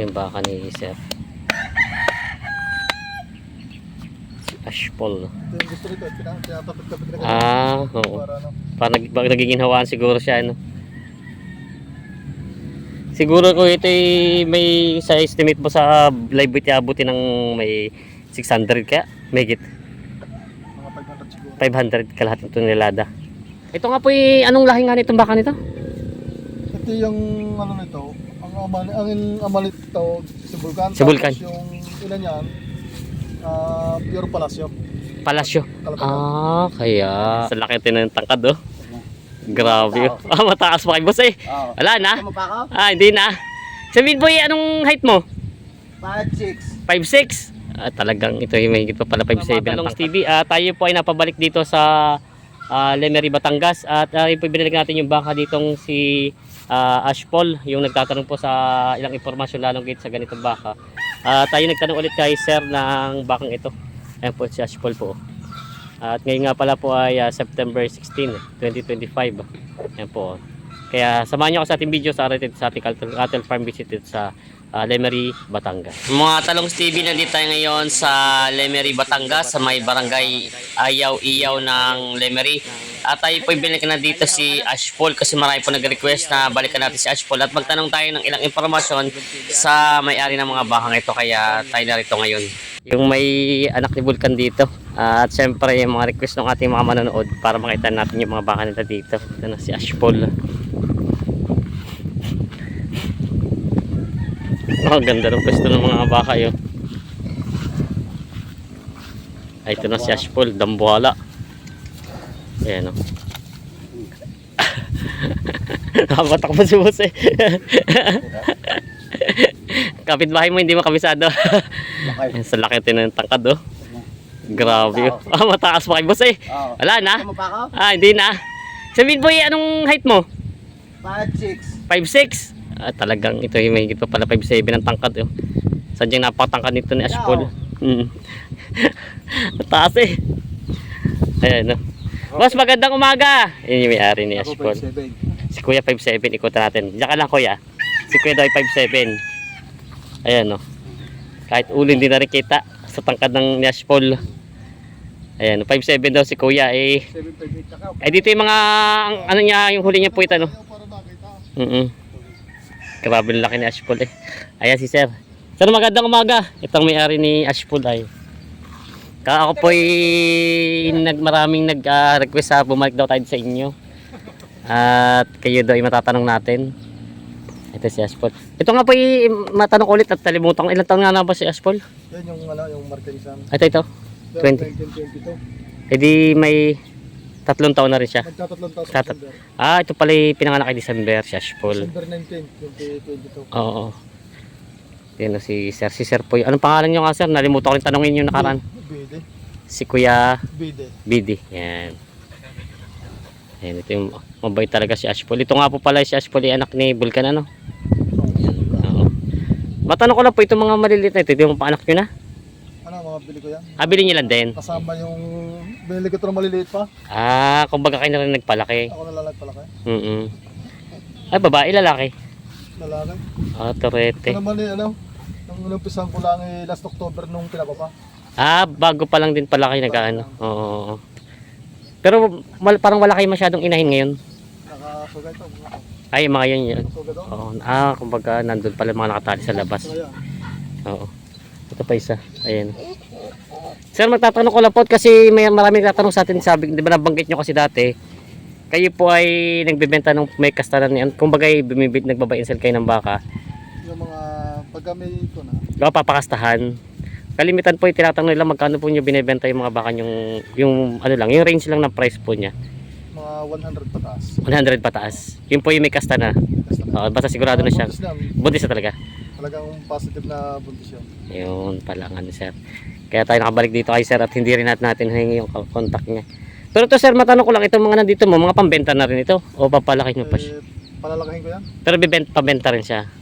yung baka ni Sir. Si Ashpol. Ah, oo. Para nag, pag nagiginhawaan siguro siya, ano. Siguro ko ito ay may sa estimate mo sa live weight abuti ng may 600 kaya may git Mga 500 siguro. 500 kalahat ng tonelada. Ito nga po yung anong lahi nga nitong baka nito? Ito yung ano nito. Ang amal ang amalit ito si Vulcan. Si Vulcan. Tapos yung ilan yan. ah pure palasyo. Palasyo. Ah, kaya. Sa laki ng tangkad oh. Grabe oh. Ah, mataas pa kay boss eh. Oo. Wala na. Ah, hindi na. Sabihin boy, anong height mo? 5'6". 5'6". Ah, talagang ito yung may pa pala 5'7 ang TV. Ah, tayo po ay napabalik dito sa ah, Lemery, Batangas at uh, ipibinalik natin yung bangka ditong si ah, Ashpol yung nagtatanong po sa ilang impormasyon lalong gate sa ganitong baka. Ah, tayo nagtanong ulit kay sir ng bakang ito. Ayan po si Ashpol po. At ngayon nga pala po ay ah, September 16, 2025. Ayan po. Kaya samahan niyo ako sa ating video sa ating, sa ating cattle, farm visit sa ah, Lemery, Batangas. Mga talong TV nandito tayo ngayon sa Lemery, Batangas sa may barangay Ayaw-Iyaw ng Lemery. At tayo po binalikan na dito si Ashpol kasi marami po nag-request na balikan natin si Ashpol at magtanong tayo ng ilang impormasyon sa may-ari ng mga bakang ito kaya tayo narito ngayon. Yung may anak ni Vulcan dito at syempre yung mga request ng ating mga manonood para makita natin yung mga baka nila dito. Ito na si Ashpol. Oh, ganda ng pwesto ng mga baka yun. Ay, ito na si Ashpol, Dambuhala. Ayan o. Nakabatak pa si boss eh. Kapitbahay mo, hindi mo kabisado. Sa laki ito ng tangkad oh. Grabe oh. Ah, mataas pa kay boss eh. Wala na. Ah, hindi na. Sabihin boy, anong height mo? 5'6". 5'6". Ah, talagang ito yung may pa pala 5'7 ang tangkad. Oh. Sadyang napakatangkad nito ni Ashpol. Mm. Mataas eh. Ayan oh. Boss, magandang umaga. Yun yung may-ari ni. 5'7". Si Kuya 5'7, ikutan natin. Diyan ka lang Kuya. Si Kuya daw ay 5'7. Ayan oh. Kahit ulo hindi na rin kita sa tangkad ng ni Ashpol. Ayan, 5'7 daw si Kuya eh. 7'5'8 tsaka. Eh dito yung mga ang, ano niya, yung huli niya no. Ayaw para nakita. Mm. Grabe laki ni Ashpol eh. Ayan si Sir. Sir, magandang umaga. Itong may-ari ni Ashpol ay. Ka ako po ay nag, maraming nag-request sa bumalik daw tayo sa inyo. At kayo daw ay matatanong natin. Ito si Ashpol. Ito nga po ay matanong ulit at talimutan ko. Ilang taon nga na ba si Ashpol? Yan yung ano, yung Marquesan. Ito, ito. 20. 1922. E di may tatlong taon na rin siya. Magtatatlong taon sa December. Ah, ito pala yung pinanganak kay December si Ashpol. December 19, 2022. Oo. Yan na si Sir. Si Sir po. yun. Anong pangalan nyo nga Sir? Nalimutan ko rin tanongin yung nakaraan. Bide. Si Kuya Bide. Bidi. Yan. Yan. Ito yung mabait talaga si Ashpol. Ito nga po pala si Ashpol yung anak ni Vulcan ano. Oo. Matanong ko lang po itong mga maliliit na ito. Ito yung paanak nyo na. Ano, mga bili ko yan. Ah, bilhin nyo lang din. Kasama yung binili ko ito ng maliliit pa. Ah, kumbaga kayo na rin nagpalaki. Ako nalalagay pala kayo. Mm -mm. Ay, babae, lalaki. Lalaki. Ah, torete. Ito naman ano, nung inumpisan ko lang eh, last October nung pinababa. Ah, bago pa lang din pala kayo nag-ano. Oo. oo. Pero mal- parang wala kayo masyadong inahin ngayon. Nakasuga ito. Ay, mga yun yun. Nakasuga ito. Oo. Ah, kumbaga nandun pala mga nakatali sa labas. So, yan. Oo. Ito pa isa. Ayan. Sir, magtatanong ko lang po kasi may maraming tatanong sa atin. Sabi, di ba nabanggit nyo kasi dati, kayo po ay nagbebenta ng may kastanan niyan. Kumbaga, bumibit, nagbabay sell kayo ng baka. Pagka may ito na. Baka papakastahan. Kalimitan po yung tinatanong nila magkano po nyo binibenta yung mga baka yung, yung ano lang, yung range lang ng price po niya. Mga 100 pataas. 100 pataas. Yun po yung may kasta na. Basta na. Oo, basta sigurado na siya. Buntis na, Buntis na talaga. Talagang positive na buntis yun. Yun pala nga sir. Kaya tayo nakabalik dito kay sir at hindi rin natin natin hingi yung contact niya. Pero to sir, matanong ko lang itong mga nandito mo, mga pambenta na rin ito o papalaki nyo pa siya? Eh, palalakahin ko yan. Pero bibenta, pabenta rin siya.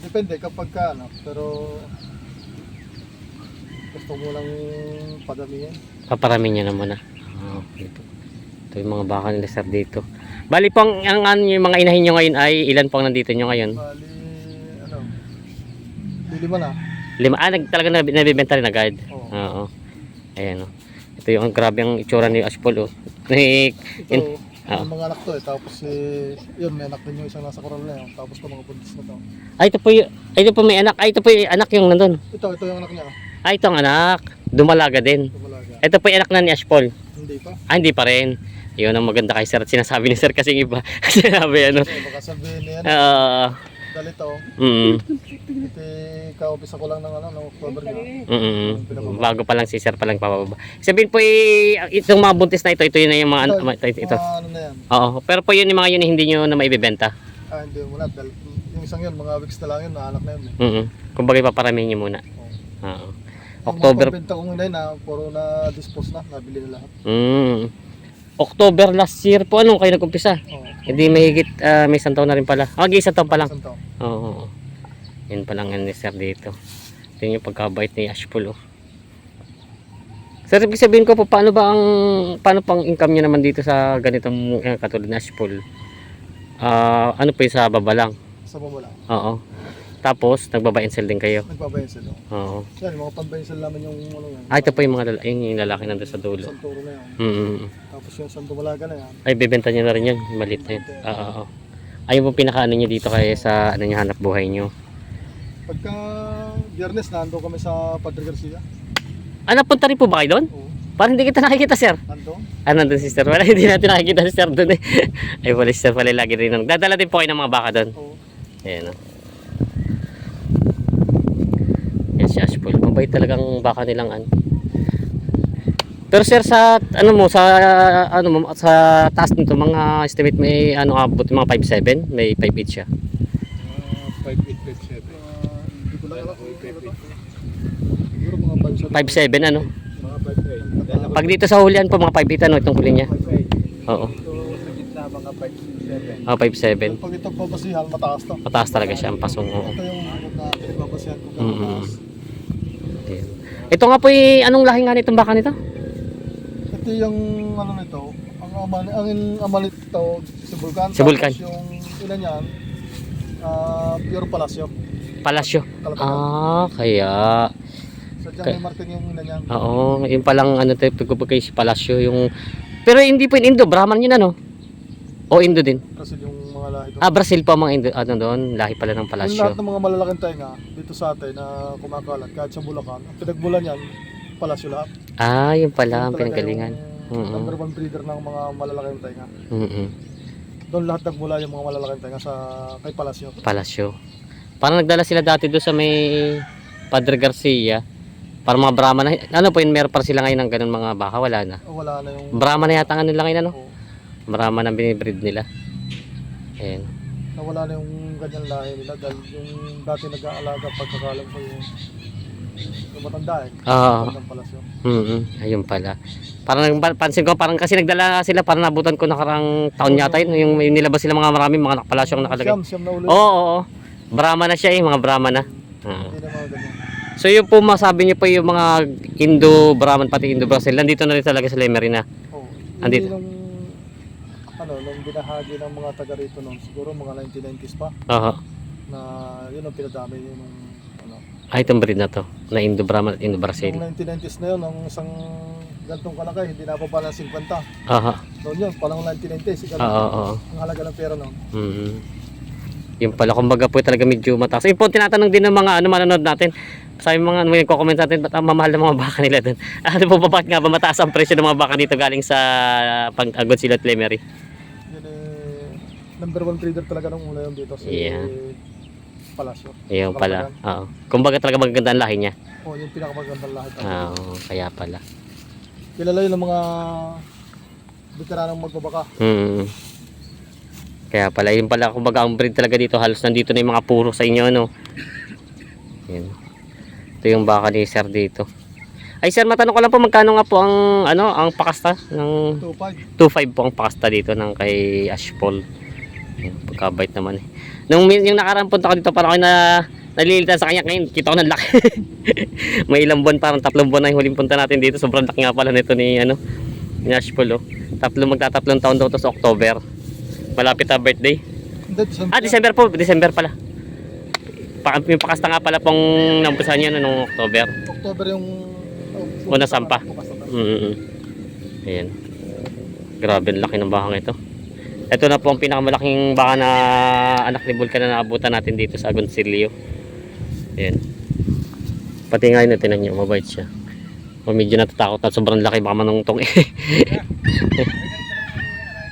Depende kapag ka ano. Pero gusto mo lang padamihin. Paparami niya na muna. Oh, ito. ito yung mga baka nila sir dito. Bali po ang, ang yung mga inahin nyo ngayon ay ilan po ang nandito nyo ngayon? Bali, ano, Lilima na. Lima, ah, nag, talaga nab- nabibenta rin agad. Oo. Oo. Ayan o. Ito yung grabe ang itsura ni Ashpol oh. Ni, Ito, Yun. Ah. yung mga anak to eh. Tapos eh, yun, may anak din yung isang nasa koral na yun. Tapos ito mga buntis na to. ay ito po yung, ay ito po may anak. Ay ito po yung anak yung nandun. Ito, ito yung anak niya. Ay ito ang anak. Dumalaga din. Tumalaga. Ito po yung anak na ni Ashpol. Hindi pa. Ah, hindi pa rin. Yun ang maganda kay sir. At sinasabi ni sir kasing iba. Sinabi ano. Kasi baka sabihin niya, Ah, dali to. mm, Ito kaupisa ko lang ng ano, ng October niya. mm, bago pa lang si sir pa lang papababa. Sabihin po eh, itong mga buntis na ito, ito yun na yung mga, Ito, ito, ito, ito. Mga ano na yan. Oo, pero po yun yung mga yun hindi nyo na maibibenta. Ah, hindi wala. Dahil, yung isang yun, mga weeks na lang yun, naanak na yun. Eh. Mm Kumbaga paparamihin nyo muna. Oo. Oo. Yung October, mga pambenta kong inay na, puro na dispose na, nabili na lahat. mm, October last year po, anong kayo nag-umpisa? Oo. Hindi mahigit, ah, may isang taon na rin pala. Ah, mag-isang taon pa lang. Isang taon. Oo. Yun pa lang yan ni sir dito. Ito yung pagkabait ni Ashpool oh. Sir, ibig sabihin ko po, paano ba ang, paano pang income nyo naman dito sa ganitong eh, katulad na Ashpool? Ah, ano po yung sa baba lang? Sa mamula. Oo. Tapos, sell din kayo. Nagbabayan sila. Oo. Yan, mga sila namin yung ano yan. Ah, ito po yung mga lalaki, yung lalaki nandun sa dulo. Isang turo na yan. Mm. Tapos yung isang tumalaga na yan. Ay, bebenta nyo na rin yun. Malit na yun. Oo, oo, oo. Ayun po pinakaano nyo dito kaya sa ano nyo, hanap buhay nyo. Pagka biyernes, nando kami sa Padre Garcia. Ah, napunta rin po ba kayo doon? Oo. Parang hindi kita nakikita, sir. Nando. Ah, nandun si Sir. Wala, hindi natin nakikita si Sir doon eh. Ay, wala si Sir pala lagi rin. Dadala din po kayo ng mga baka doon. Oo. Ayan o. Yan Mabait talagang baka nilang ano. Pero sir sa ano mo sa ano mo sa taas nito mga estimate may ano abot mga 5'7", may 5'8 siya. Ah, 5857. Hindi ko lang alam kung. Siguro mga 5 5'7", ano. Mga 5 Pag dito sa hulian po mga 5'8", ano itong huli niya. Oo. Mga 567. Ah, 5'7". Pag ito babasihan, mataas to. Mataas talaga siya ang pasong. Oo. Ito yung na pinagbabasihan ko mataas. Ayan. Ito nga po yung anong lahi nga nitong baka nito? Ito yung ano nito, ang ama, ang in- ama nito si Vulcan. Si Vulcan. Tapos yung ina niyan, ah, pure palasyo. Palasyo. Ah, kaya. Sadyang kay- may marking yung ina niyan. Oo, yung palang ano tayo pagkupag kay si Palasyo yung pero hindi po yung Indo, Brahman yun ano? O Indo din? Kasi yung. Ah, Brazil ang mga Indo, ano doon, lahi pala ng Yung lahat Palasyo. ng mga malalaking tenga dito sa atin na kumakalat kahit sa Bulacan, ang pinagmulan yan, palasyo lahat. Ah, yun pala Yun ang talaga pinanggalingan. yung Mm-mm. Number one breeder ng mga malalaking tenga. Mm Doon lahat nagmula yung mga malalaking tenga sa kay palasyo. Palasyo. Parang nagdala sila dati doon sa may Padre Garcia. Para mga Brahman na, ano po yun, meron pa sila ngayon ng ganun mga baka, wala na. Wala na yung Brahman na yata ang ano nila ngayon, ano? Oo. Brahman ang binibreed nila. Ayan. nawala na yung ganyan lahi nila dahil yung dati nag-aalaga pagkakalam ko yung yung matanda eh. Ah, Ng palasyo. mm ayun pala. Parang pansin ko, parang kasi nagdala sila, parang nabutan ko nakarang taon yata yun, yung, yung nilabas sila mga marami, mga nakapalasyo ang nakalagay. Siyam, siyam na ulit. Oo, oo, oo. Brahma na siya eh, mga Brahma na. Ah. Hindi na mga ganyan. So yun po masabi niyo po yung mga Indo, Brahman, pati Indo, Brazil, nandito na rin talaga sa Lemerina. Oo. Andito. Nung ano, nung binahagi ng mga taga rito noon, siguro mga 1990s pa, Oo. na yun ang pinadami yun nung ano. Ay, itong breed na to, na Indo, Brahman at Indo, Brazil. Nung 1990s na yun, ang isang gantong kalakay, hindi nababa ng 50. Aha. Noon yun, palang 1990s, Oo, oo, oo. ang halaga ng pera noon. Mm. Yung pala, kumbaga po talaga medyo mataas. Yung po, tinatanong din ng mga ano, manonood natin. Sabi mga ano, may comment natin, ba't ang mamahal ng mga baka nila doon? Ano po ba, bakit nga ba mataas ang presyo ng mga baka dito galing sa pag-agod sila at Lemery? Number one trader talaga nung una yun dito, si Yeah. Palasyo. Yung pala, oo. Kumbaga talaga magaganda ang lahi niya. O, yung pinakamagandang lahat. Ah, Oo, kaya pala. Kilala yun ng mga veteranong magbabaka. Hmm. Kaya pala, yun pala, kumbaga ang breed talaga dito, halos nandito na yung mga puro sa inyo, no? Yan. Ito yung baka ni Sir dito. Ay Sir, matanong ko lang po, magkano nga po ang, ano, ang pakasta ng 2.5. 2.5 po ang pakasta dito ng kay Ashpol. Yan, pagkabait naman eh. Nung yung nakaraan punta ko dito, parang ako na nalilitan sa kanya ngayon, kita ko ng laki. May ilang buwan, parang tatlong buwan na yung huling punta natin dito. Sobrang laki nga pala nito ni, ano, ni Ashpol, oh. Tatlo, magtatatlong taon daw to sa October. Malapit na birthday. December. Ah, December po, December pala. Pa, yung pakasta nga pala pong nampusan niya noong October. October yung... oh, Una sampa. Mm Ayan. Grabe, laki ng bakang ito. Ito na po ang pinakamalaking baka na anak ni Vulcan na naabutan natin dito sa Agoncillo. Ayan. Pati nga yun, tinan nyo, mabait siya. O medyo natatakot at sobrang laki baka manungtong eh.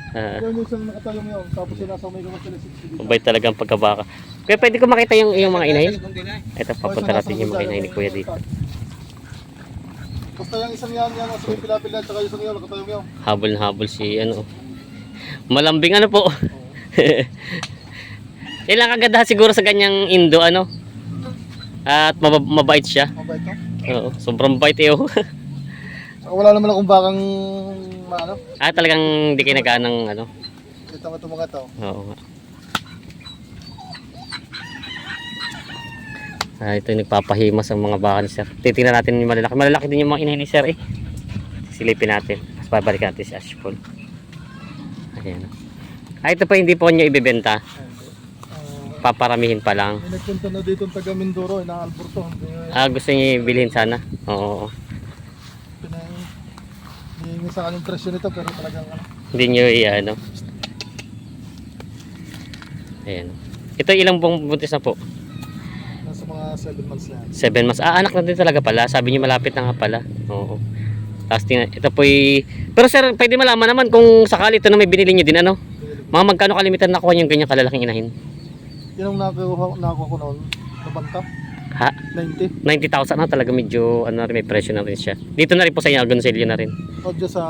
Ah, Yan yung isang nakatayo mo yun, tapos yung nasa may gamas sila 60 dito. mabait talaga ang pagkabaka. Kaya pwede ko makita yung, yung mga inahin. Ito, papunta natin yung mga inahin ni Kuya dito. Basta yung isang yan, yan, nasa may pilapil yan, tsaka yung isang yan, nakatayo mo yun. Habol na habol si ano. Malambing ano po. Yan lang kagandahan siguro sa ganyang Indo ano. At mab- mabait siya. Mabait ka. Oo, sobrang bait eh. oh. Saka wala naman akong bakang, maano, ah, talagang hindi kayo nagaan ng ano. kita mo itong mga to. Oo nga. Ah, ito yung nagpapahimas ang mga baka ni sir. Titingnan natin yung malalaki. Malalaki din yung mga inahin ni sir eh. Silipin natin. Tapos babalik natin si Ashful. Ayan. Ah, ito pa hindi po nyo ibibenta. Uh, Paparamihin pa lang. may nagpunta na dito taga Mindoro, na Alberto. Hindi, Ah, gusto niyo bilhin sana? Oo. pinang, hindi sa kanyang presyo nito, pero talagang, ano, Hindi niyo i-ano. Ayan. Ito ilang buong buntis na po? nasa mga 7 months na yan. 7 months. Ah, anak na din talaga pala. Sabi niyo malapit na nga pala. Oo. Tapos tingnan, ito po Pero sir, pwede malaman naman kung sakali ito na may binili niyo din ano? Mga magkano kalimitan nakuha yung ganyan kalalaking inahin? Yun ang nakuha, nakuha ko noon, nabanta, Ha? 90. 90,000 na talaga medyo ano na rin, may presyo na rin siya. Dito na rin po sa inyo, Agoncillo na rin. O dyan sa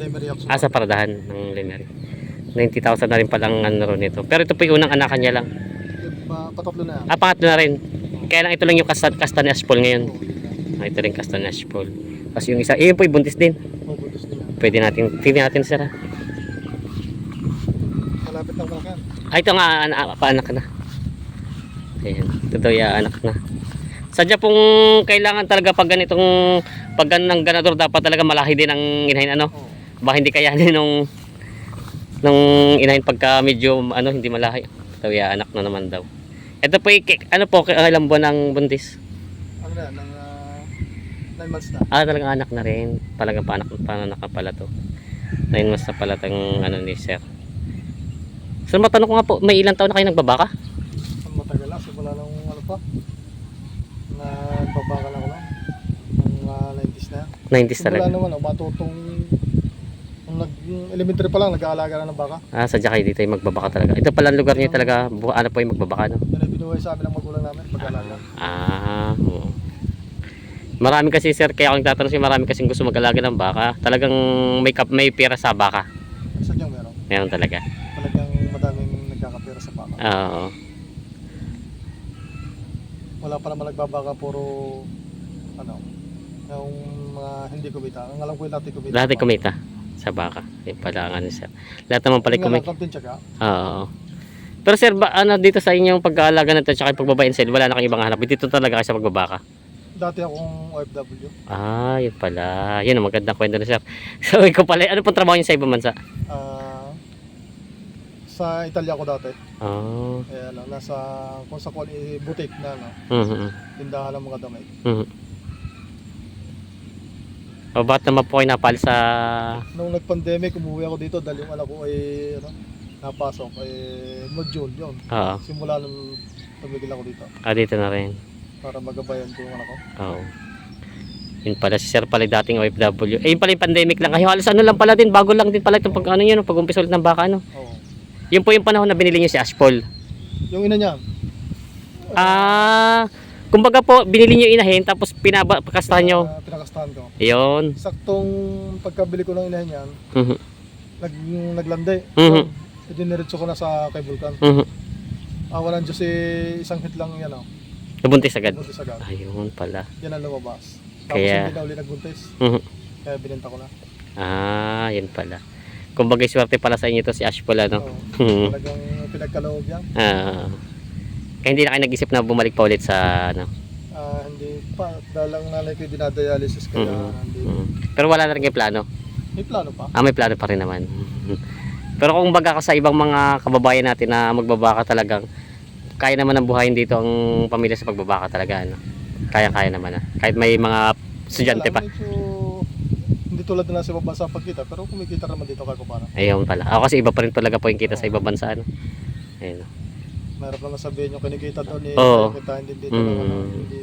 Lemery Action. Ah, sa paradahan ng Lemery. 90,000 na rin palang ano rin ito. Pero ito po yung unang anakan niya lang. Pa, patatlo na yan. Ah, pangatlo na rin. Kaya lang ito lang yung kasta, kasta ni Ashpol ngayon. Ah, ito rin kasta ni Ashpol. Tapos yung isa, eh, yun po buntis din. Oo, buntis nila. Pwede natin, tingnan natin sir. ah. Malapit na malaki yan. Ah, ito nga, ana, paanak na. Ayan, ito daw yung anak na. Sadya pong kailangan talaga pag ganitong, pag ganang ganador, dapat talaga malahi din ang inahin, ano? Oo. Baka hindi kayanin nung, nung inahin pagka medyo, ano, hindi malahi. Ito yung anak na naman daw. Ito po, ano po, ilang buwan ng buntis? Ano na ng 9 months na. Ah, talagang anak na rin. Talagang panak, pananak na pala to. 9 months na pala tong ano ni sir. Sir, matanong ko nga po, may ilang taon na kayo nagbabaka? Ang matagal na, simula nung ano pa. Na babaka lang ako lang. Nung uh, 90s na yan. 90s Simula talaga. naman, oh, matutong nung nag elementary pa lang, nag-aalaga na ng baka. Ah, sadya kayo dito yung magbabaka talaga. Ito pala ang lugar niyo talaga, ano po yung magbabaka, no? Yan ay binuhay sa amin ng magulang namin, pag-aalaga. Ah, oo. Marami kasi sir, kaya ako nagtatanong siya, marami kasing gusto mag-alaga ng baka. Talagang may, kap, may pera sa baka. Sadyang meron. Meron talaga. Talagang madaming nagkakapera sa baka. Oo. Wala pa naman nagbabaka, puro ano, yung mga hindi kumita. Ang alam ko yung dati kumita. Ay kumita sa baka. Yung pala nga ni sir. Lahat naman pala kumita. Yung tsaka, Oo. Pero sir, ba, ano dito sa inyong pag-aalaga na ito at yung pagbabayin sale, wala na kayong ibang hanap. Dito talaga kayo sa pagbabaka. Dati akong OFW. Ah, yun pala. Yun ang magandang kwento na sir. So, ikaw pala, ano pong trabaho niyo sa ibang bansa? Ah, sa Italia ako dati. Ah. Eh, ano, nasa, kung sa quality boutique na, ano, Mhm. tindahan ng mga damit. Mhm. O, ba't naman po kayo napali sa... Nung nag-pandemic, umuwi ako dito dahil yung anak ko ay, ano, napasok, eh, module yun. Oo. Simula nung tumigil ako dito Ah, dito na rin. Para magabayan ko yung anak ko. Oo. Yun pala, si sir pala dating OFW. Eh, yun pala yung pandemic lang. Ay, halos ano lang pala din, bago lang din pala itong pag ano yun, pag umpisa ulit ng baka, ano. Oo. Yun po yung panahon na binili niyo si Ashpol. Yung ina niya, Ah, kumbaga po, binili niyo inahin, tapos pinabakastahan niyo. ah, pinakastahan ko. Yun. Saktong pagkabili ko ng inahin yan, Mhm. nag, naglande. Mhm. So, idiniretso ko na sa kay Vulcan. Mhm. Ah, walang Diyos eh, isang hit lang yan, oh. Nabuntis agad. Buntis agad. Ayun pala. Yan ang lumabas. Tapos Kaya- hindi na uli nagbuntis. Mhm. Kaya binenta ko na. Ah, yun pala. Kumbaga swerte pala sa inyo to si Ash pala, no? Oo. Mhm. Talagang pinagkaloob yan. Ah. kaya hindi na kayo nag-isip na bumalik pa ulit sa ano. Ah, hindi pa. Dahil ang nanay ko dinadialysis kaya Mhm. hindi. Mhm. Pero wala na rin kayo plano. May plano pa. Ah, may plano pa rin naman. Mhm. Pero kung baga ka sa ibang mga kababayan natin na magbabaka talagang kaya naman ng buhayin dito ang pamilya sa pagbabaka talaga ano. Kaya-kaya naman ah. Kahit may mga estudyante pa. Medyo, hindi tulad na sa ibang bansa pagkita, pero kumikita naman dito kahit paano. Ayun pala. Ako kasi iba pa rin talaga po yung kita sa ibang bansa ano. Ayun. Mahirap naman sabihin yung kinikita doon eh, Oo. kita hindi dito Mm. lang, ano, hindi,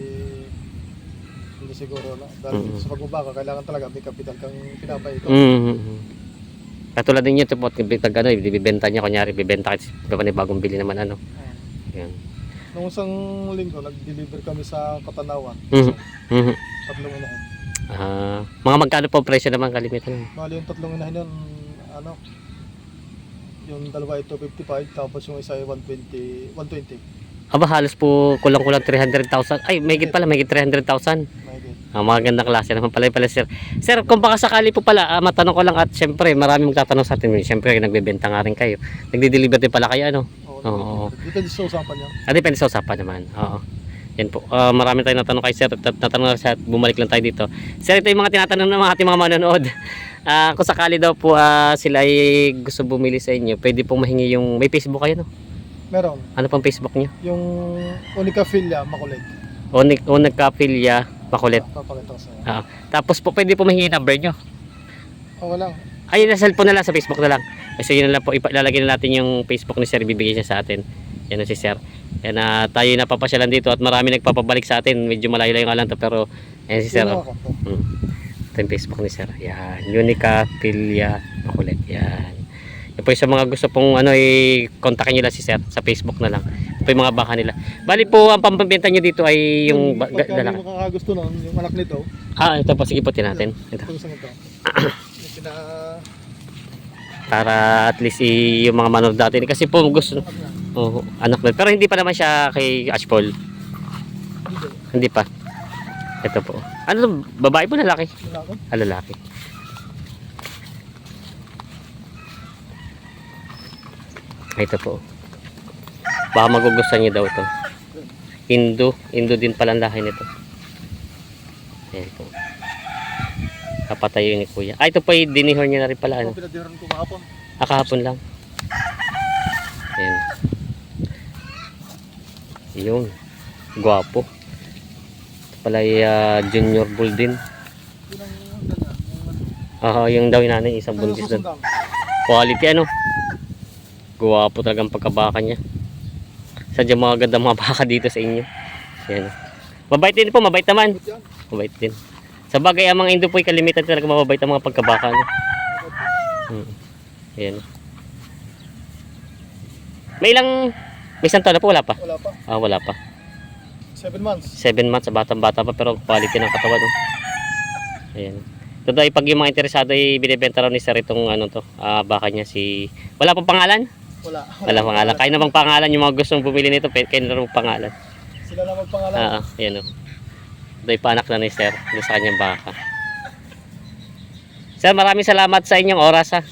hindi siguro na. Dahil Mm. sa pagbabaka, kailangan talaga may kapital kang pinapay ito. Mm. Katulad ninyo ito po, pag ano, ibibenta niya, kunyari, bibenta kasi bagong bili naman ano. Yan. Nung isang linggo, nag-deliver kami sa Katanawan. Mhm. Mhm. Tatlong inahin. Ah, mga magkano po presyo naman kalimitan? Bali yung tatlong inahin yun, ano, yung dalawa ay 255, tapos yung isa ay 120, 120. Aba, halos po kulang-kulang 300,000. Ay, may pala, may 300,000. Mahigit. Ah, magandang klase naman pala pala sir. Sir, kung baka sakali po pala, ah, matanong ko lang at syempre maraming magtatanong sa atin. Syempre nagbebenta nga rin kayo. Nagdi-deliver din pala kayo ano? Oo. Oo. Depende sa usapan niya. Ah, depende sa usapan naman. Oo. Yan po. Ah, marami tayong natanong kay sir. Natanong at bumalik lang tayo dito. Sir, ito yung mga tinatanong ng mga ating mga manonood. Ah, kung sakali daw po ah, sila ay gusto bumili sa inyo, pwede pong mahingi yung may Facebook kayo no? Meron. Ano pang Facebook niyo? Yung Unica Filia, makulit. Onag Kapilya Makulit. Ko sa'yo. Ah, tapos po pwede po mahingi yung number niyo. Okay lang. Ay, na cellphone na lang sa Facebook na lang. Kasi yun na lang po, ilalagay na natin yung Facebook ni Sir, ibibigay siya sa atin. Yan si Sir. Yan na tayo napapasyalan dito at marami nagpapabalik sa atin. Medyo malayo-layo nga lang to pero yan si Sir. Oh. Hmm. Ito yung Facebook ni Sir. Yan. Unica Pilia Makulit. Yan. Yan po yung sa mga gusto pong ano, i-kontakin lang si Sir sa Facebook na lang. Po yung mga baka nila. Bali po, ang pampabenta nyo dito ay yung ba- pagka dala. may makakagusto nun, yung anak nito, Ah, ito po. Sige po, natin. Ito. ito sa ito. Yung pina... Para at least i- yung mga manood dati. Kasi po gusto, Oo, anak na. Pero hindi pa naman siya kay Ashpol. Hindi. Pa. Ito po. Ano to? Babae po lalaki? Ah, lalaki. Ito po. Baka magugustuhan niyo daw ito. Indo. Indo din pala lahi nito. Ayan po. Kapatayo ni kuya. Ah, ito po ay dinihor niya na rin pala. Ano? Ito pinadiran ko kahapon. Ah, kahapon lang. Ayan. Yun. Gwapo. Ito pala ay ah, junior bull din. Ang ganda. Yung- Ah, yung daw yung nanay, isang Ano buntis doon. Quality ano? Gwapo talagang pagkabaka niya. Sadya mga ganda mga baka dito sa inyo. Yan. Mabait din po, mabait naman. Mabait din. Sa bagay, ang mga Indo po ay kalimitan talaga mababait ang mga pagkabaka. No? Hmm. Yan. May ilang, may isang taon na po, wala pa. Wala pa. Ah, wala pa. 7 months. 7 months, batang bata pa pero quality ng katawan. No? Ayan. Totoo, pag yung mga interesado ay binibenta raw ni Sir itong ano to, ah, baka niya si... Wala pang pangalan? Wala. Wala pangalan. Kaya na bang pangalan yung mga gustong bumili nito, kaya na pangalan. Sila na magpangalan. Ah, ah, yan o. Ito yung panak na ni Sir, doon sa kanyang baka. Sir, maraming salamat sa inyong oras ha.